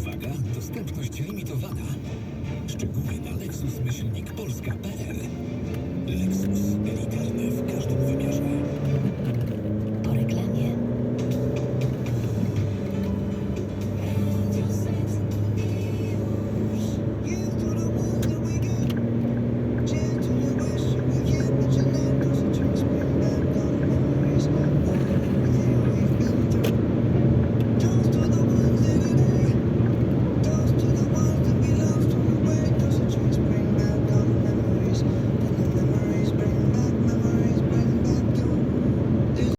Uwaga, dostępność limitowana.